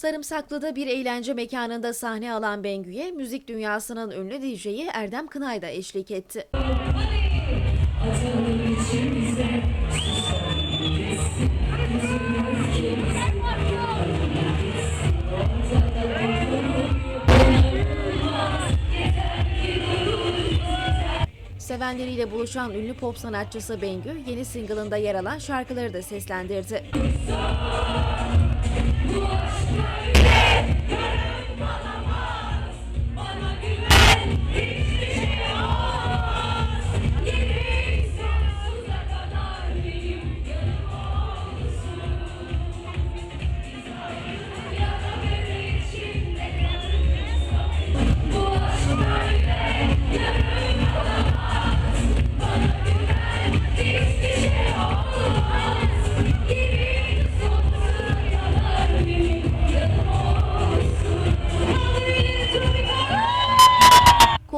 Sarımsaklı'da bir eğlence mekanında sahne alan Bengü'ye müzik dünyasının ünlü DJ'i Erdem Kınay da eşlik etti. Sevenleriyle buluşan ünlü pop sanatçısı Bengü, yeni single'ında yer alan şarkıları da seslendirdi. Let's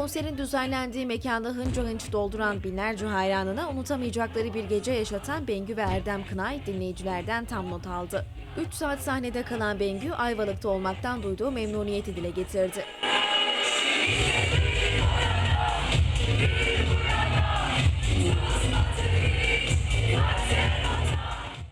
Konserin düzenlendiği mekanı hınca hınç dolduran binlerce hayranına unutamayacakları bir gece yaşatan Bengü ve Erdem Kınay dinleyicilerden tam not aldı. 3 saat sahnede kalan Bengü, Ayvalık'ta olmaktan duyduğu memnuniyeti dile getirdi.